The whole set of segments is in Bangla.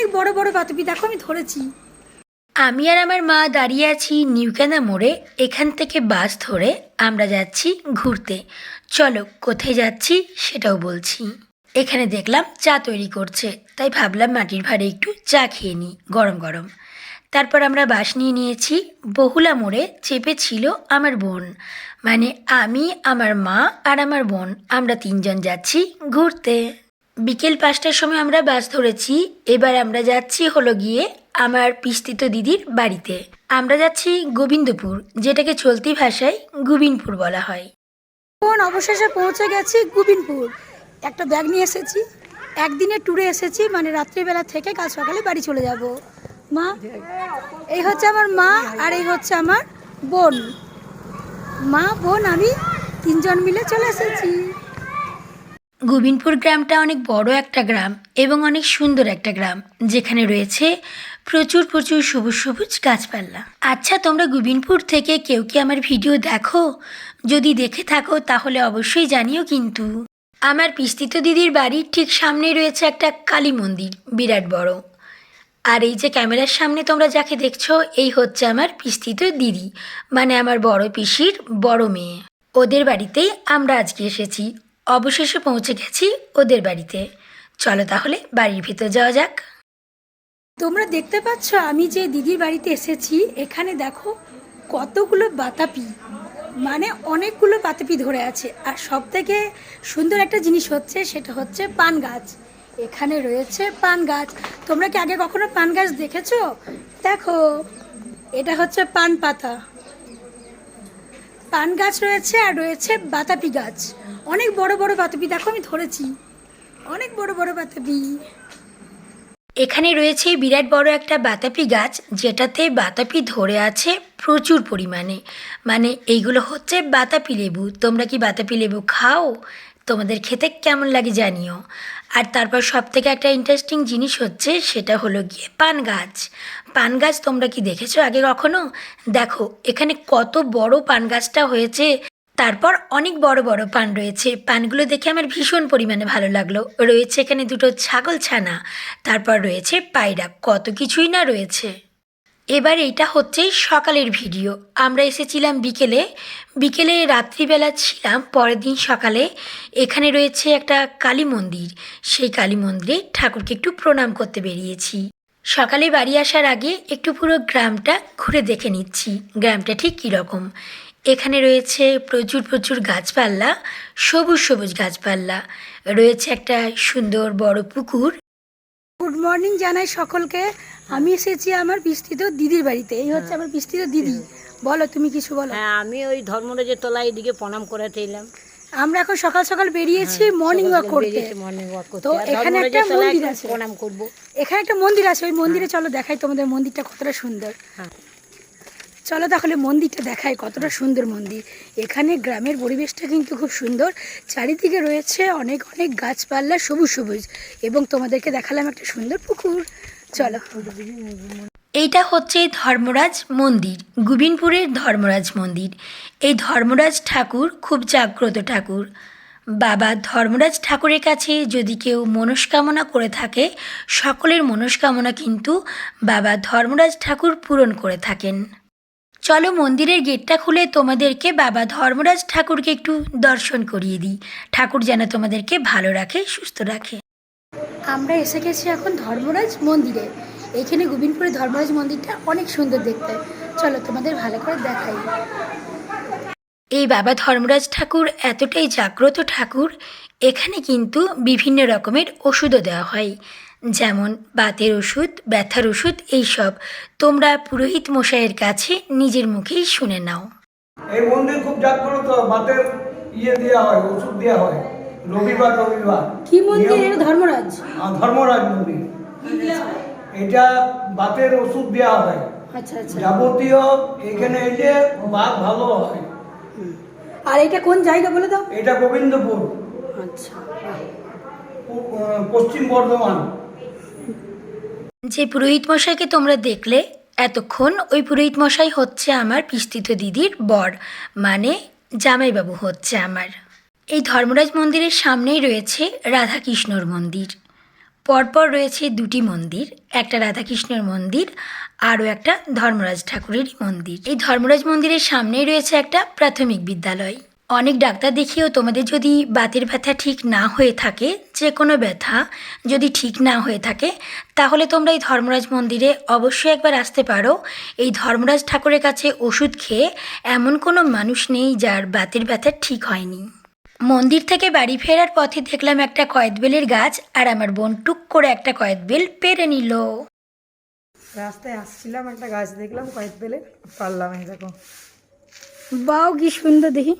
অনেক বড় বড় বাতাবি, দেখো আমি ধরেছি। আমি আর আমার মা দাঁড়িয়ে আছি নিউকানা মোড়ে, এখান থেকে বাস ধরে আমরা যাচ্ছি ঘুরতে। চলো, কোথায় যাচ্ছি সেটাও বলছি। এখানে দেখলাম চা তৈরি করছে, তাই ভাবলাম মাটির ভাড়ে একটু চা খেয়ে নিই, গরম গরম। তারপর আমরা বাস নিয়ে নিয়েছি, বহুলা মোড়ে চেপে ছিল আমার বোন। মানে আমি, আমার মা আর আমার বোন, আমরা তিনজন যাচ্ছি ঘুরতে। বিকেল পাঁচটার সময় আমরা বাস ধরেছি। এবার আমরা যাচ্ছি হলো গিয়ে আমার পিস্তিত দিদির বাড়িতে। আমরা যাচ্ছি গোবিন্দপুর, যেটাকে চলতি ভাষায় গোবিন্দপুর বলা হয়। এখন অবশেষে পৌঁছে গেছি গুবিনপুর একটা ব্যাগ নিয়ে এসেছি। একদিনে ট্যুরে এসেছি মানে রাত্রিবেলা থেকে কাল সকালে বাড়ি চলে যাব। মা, এই হচ্ছে আমার মা আর এই হচ্ছে আমার বোন। মা, বোন, আমি তিনজন মিলে চলে এসেছি। গোবিন্দপুর গ্রামটা অনেক বড় একটা গ্রাম এবং অনেক সুন্দর একটা গ্রাম, যেখানে রয়েছে প্রচুর প্রচুর সবুজ সবুজ গাছপালা। আচ্ছা তোমরা গোবিন্দপুর থেকে কেউ কি আমার ভিডিও দেখো? যদি দেখে থাকো, তাহলে অবশ্যই জানিও কিন্তু। আমার পিস্তিত দিদির বাড়ির ঠিক সামনে রয়েছে একটা কালী মন্দির, বিরাট বড়। আর এই যে ক্যামেরার সামনে তোমরা যাকে দেখছ, এই হচ্ছে আমার পিস্তিত দিদি মানে আমার বড় পিসির বড় মেয়ে। ওদের বাড়িতেই আমরা আজকে এসেছি। অবশেষে পৌঁছে গেছি ওদের বাড়িতে। চলো তাহলে বাড়ির ভিতর যাওয়া যাক। তোমরা দেখতে পাচ্ছ আমি যে দিদির বাড়িতে এসেছি, এখানে দেখো কতগুলো বাতাপি মানে অনেকগুলো বাতাপি ধরে আছে। আর সব থেকে সুন্দর একটা জিনিস হচ্ছে, সেটা হচ্ছে পান গাছ। এখানে রয়েছে পান গাছ। তোমরা কি আগে কখনো পান গাছ দেখেছ? দেখো, এটা হচ্ছে পান পাতা। পান গাছ রয়েছে আর রয়েছে বাতাপি গাছ। অনেক বড় বড় বাতাপি দেখো আমি ধরেছি। অনেক বড় বড় বাতাপি এখানে রয়েছে বিরাট বড় একটা বাতাপি গাছ, যেটাতে বাতাপি ধরে আছে প্রচুর পরিমাণে। মানে এইগুলো হচ্ছে বাতাপি লেবু। তোমরা কি বাতাপি লেবু খাও? তোমাদের খেতে কেমন লাগে জানিও। আর তারপর সব থেকে একটা ইন্টারেস্টিং জিনিস হচ্ছে, সেটা হলো গিয়ে পান গাছ। পান গাছ তোমরা কি দেখেছ আগে কখনো? দেখো, এখানে কত বড় পান গাছটা হয়েছে। তারপর অনেক বড় বড় পান রয়েছে। পানগুলো দেখে আমার ভীষণ পরিমাণে ভালো লাগল। রয়েছে এখানে দুটো ছাগল ছানা, তারপর রয়েছে পায়রা। কত কিছুই না রয়েছে। এবার এটা হচ্ছে সকালের ভিডিও। আমরা এসেছিলাম বিকেলে। বিকেলে রাত্রিবেলা ছিলাম, পরের দিন সকালে। এখানে রয়েছে একটা কালী মন্দির। সেই কালী মন্দিরে ঠাকুরকে একটু প্রণাম করতে বেরিয়েছি। সকালে বাড়ি আসার আগে একটু পুরো গ্রামটা ঘুরে দেখে নিচ্ছি। গ্রামটা ঠিক কীরকম? এখানে রয়েছে প্রচুর প্রচুর গাছপালা সবুজ সবুজ গাছপালা। রয়েছে একটা সুন্দর বড় পুকুর। গুড মর্নিং জানাই সকলকে। আমি এসেছি আমার বিস্তৃত দিদির বাড়িতে। এই হচ্ছে আমার বিস্তৃত দিদি। বলো তুমি কিছু বলো? হ্যাঁ আমি ওই ধর্মরাজের তলায় এদিকে প্রণাম করাতে এলাম। আমরা এখন সকাল সকাল বেরিয়েছি মর্নিং ওয়াক করতে। মর্নিং ওয়াক করতে। তো এখানে একটা মন্দির আছে। প্রণাম করব। এখানে একটা মন্দির আছে ওই মন্দিরে চলো দেখাই তোমাদের মন্দিরটা কতটা সুন্দর। হ্যাঁ। চলো তাহলে মন্দিরটা দেখায় কতটা সুন্দর মন্দির। এখানে গ্রামের পরিবেশটা কিন্তু খুব সুন্দর। চারিদিকে রয়েছে অনেক অনেক গাছপালা সবুজ সবুজ এবং তোমাদেরকে দেখালাম একটা সুন্দর পুকুর। চলো। এইটা হচ্ছে ধর্মরাজ মন্দির গোবিন্দপুরের ধর্মরাজ মন্দির। এই ধর্মরাজ ঠাকুর খুব জাগ্রত ঠাকুর। বাবা ধর্মরাজ ঠাকুরের কাছে যদি কেউ মনস্কামনা করে থাকে সকলের মনস্কামনা কিন্তু বাবা ধর্মরাজ ঠাকুর পূরণ করে থাকেন। চলো মন্দিরের গেটটা খুলে তোমাদেরকে বাবা ধর্মরাজ ঠাকুরকে একটু দর্শন করিয়ে দিই। ঠাকুর যেন তোমাদেরকে ভালো রাখে, সুস্থ রাখে। আমরা এসে গেছি এখন ধর্মরাজ মন্দিরে। এখানে গোবিন্দপুরে ধর্মরাজ মন্দিরটা অনেক সুন্দর দেখতে। চলো তোমাদের ভালো করে দেখাই। এই বাবা ধর্মরাজ ঠাকুর এতটাই জাগ্রত ঠাকুর এখানে কিন্তু বিভিন্ন রকমের ওষুধও দেওয়া হয়। যেমন বাতের ওষুধ ব্যথার ওষুধ এইসব তোমরা পুরোহিত মশাইয়ের কাছে নিজের মুখেই শুনে নাও। এই মন্দির খুব জাগ্রত। বাতের ইয়ে দেওয়া হয় ওষুধ দেওয়া হয়। রবিবার রবিবার। কি মন্দির এটা? ধর্মরাজ? ধর্মরাজ মন্দির। এটা বাতের ওষুধ দেওয়া হয়। আচ্ছা আচ্ছা। যাবতীয় এখানে এলে বাত ভালো হয়। আর এটা কোন জায়গা বলে দাও? এটা গোবিন্দপুর। আচ্ছা পশ্চিম বর্ধমান। যে পুরোহিত মশাইকে তোমরা দেখলে এতক্ষণ ওই পুরোহিত মশাই হচ্ছে আমার পিস্তিত দিদির বর মানে জামাইবাবু হচ্ছে আমার। এই ধর্মরাজ মন্দিরের সামনেই রয়েছে রাধাকৃষ্ণর মন্দির। পরপর রয়েছে দুটি মন্দির, একটা রাধাকৃষ্ণের মন্দির, আরও একটা ধর্মরাজ ঠাকুরের মন্দির। এই ধর্মরাজ মন্দিরের সামনেই রয়েছে একটা প্রাথমিক বিদ্যালয়। অনেক ডাক্তার দেখিয়েও তোমাদের যদি বাতের ব্যথা ঠিক না হয়ে থাকে যে কোনো ব্যথা যদি ঠিক না হয়ে থাকে, তাহলে তোমরা এই ধর্মরাজ মন্দিরে অবশ্যই একবার আসতে পারো। এই ধর্মরাজ ঠাকুরের কাছে ওষুধ খেয়ে এমন কোনো মানুষ নেই যার বাতের ব্যথা ঠিক হয়নি। মন্দির থেকে বাড়ি ফেরার পথে দেখলাম একটা কয়েদবেলের গাছ আর আমার বোন টুক করে একটা কয়েদবেল পেরে নিল। রাস্তায় আসছিলাম একটা গাছ দেখলাম কয়েক পেলে পারলাম এই দেখো। বাও কি সুন্দর দেখি।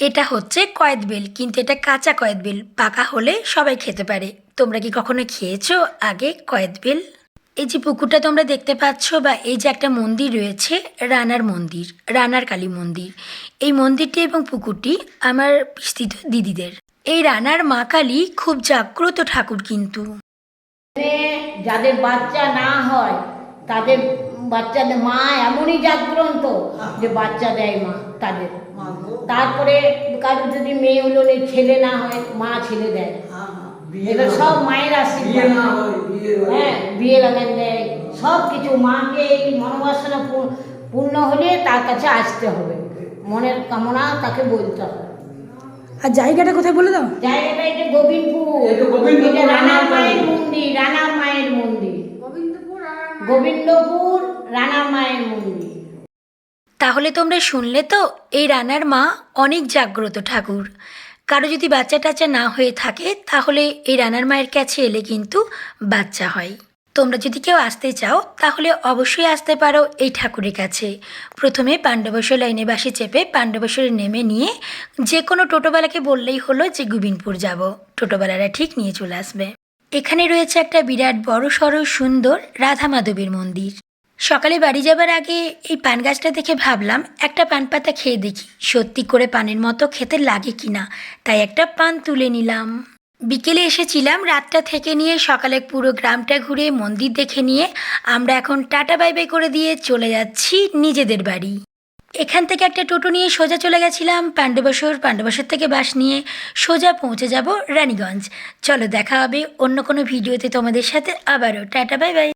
এটা হচ্ছে কয়েদবেল কিন্তু এটা কাঁচা কয়েদবেল পাকা হলে সবাই খেতে পারে। তোমরা কি কখনো খেয়েছো আগে কয়েদবেল? এই যে পুকুরটা তোমরা দেখতে পাচ্ছ বা এই যে একটা মন্দির রয়েছে রানার মন্দির রানার কালী মন্দির। এই মন্দিরটি এবং পুকুরটি আমার বিস্তৃত দিদিদের। এই রানার মা কালী খুব জাগ্রত ঠাকুর কিন্তু। যাদের বাচ্চা না হয় তাদের বাচ্চাদের মা এমনই জাগ্রন্ত যে বাচ্চা দেয় মা তাদের। তারপরে কারোর যদি মেয়ে হলো ছেলে না হয় মা ছেলে দেয়। এবার সব মায়ের আশীর্বাদ হয় বিয়ে লাগান দেয় সব কিছু মাকে এই মনোবাসনা পূর্ণ হলে তার কাছে আসতে হবে। মনের কামনা তাকে বলতে হবে। আর জায়গাটা কোথায় বলে দাও? জায়গাটা এটা গোবিন্দপুর। এটা রানার মায়ের মন্দির। মন্দির রানার মায়ের মন্দির। গোবিন্দপুর রানার মায়ের মন্দির। তাহলে তোমরা শুনলে তো এই রানার মা অনেক জাগ্রত ঠাকুর। কারও যদি বাচ্চা টাচ্চা না হয়ে থাকে, তাহলে এই রানার মায়ের কাছে এলে কিন্তু বাচ্চা হয়। তোমরা যদি কেউ আসতে চাও, তাহলে অবশ্যই আসতে পারো এই ঠাকুরের কাছে। প্রথমে পাণ্ডবেশ্বর লাইনে বাসে চেপে পাণ্ডবেশ্বরে নেমে নিয়ে যে কোনো টোটোওয়ালাকে বললেই হলো যে, গোবিন্দপুর যাব। টোটোওয়ালারা ঠিক নিয়ে চলে আসবে। এখানে রয়েছে একটা বিরাট বড় সড়ো সুন্দর রাধা মাধবীর মন্দির। সকালে বাড়ি যাবার আগে এই পান গাছটা দেখে ভাবলাম, একটা পান পাতা খেয়ে দেখি, সত্যি করে পানের মতো খেতে লাগে কিনা। তাই একটা পান তুলে নিলাম। বিকেলে এসেছিলাম, রাতটা থেকে নিয়ে সকালে পুরো গ্রামটা ঘুরে মন্দির দেখে নিয়ে আমরা এখন টাটা বাই বাই করে দিয়ে চলে যাচ্ছি নিজেদের বাড়ি। এখান থেকে একটা টোটো নিয়ে সোজা চলে গেছিলাম পাণ্ডবেশ্বর পাণ্ডবেশ্বর থেকে বাস নিয়ে সোজা পৌঁছে যাব রানীগঞ্জ। চলো দেখা হবে অন্য কোনো ভিডিওতে তোমাদের সাথে আবারও। Tata, bye bye.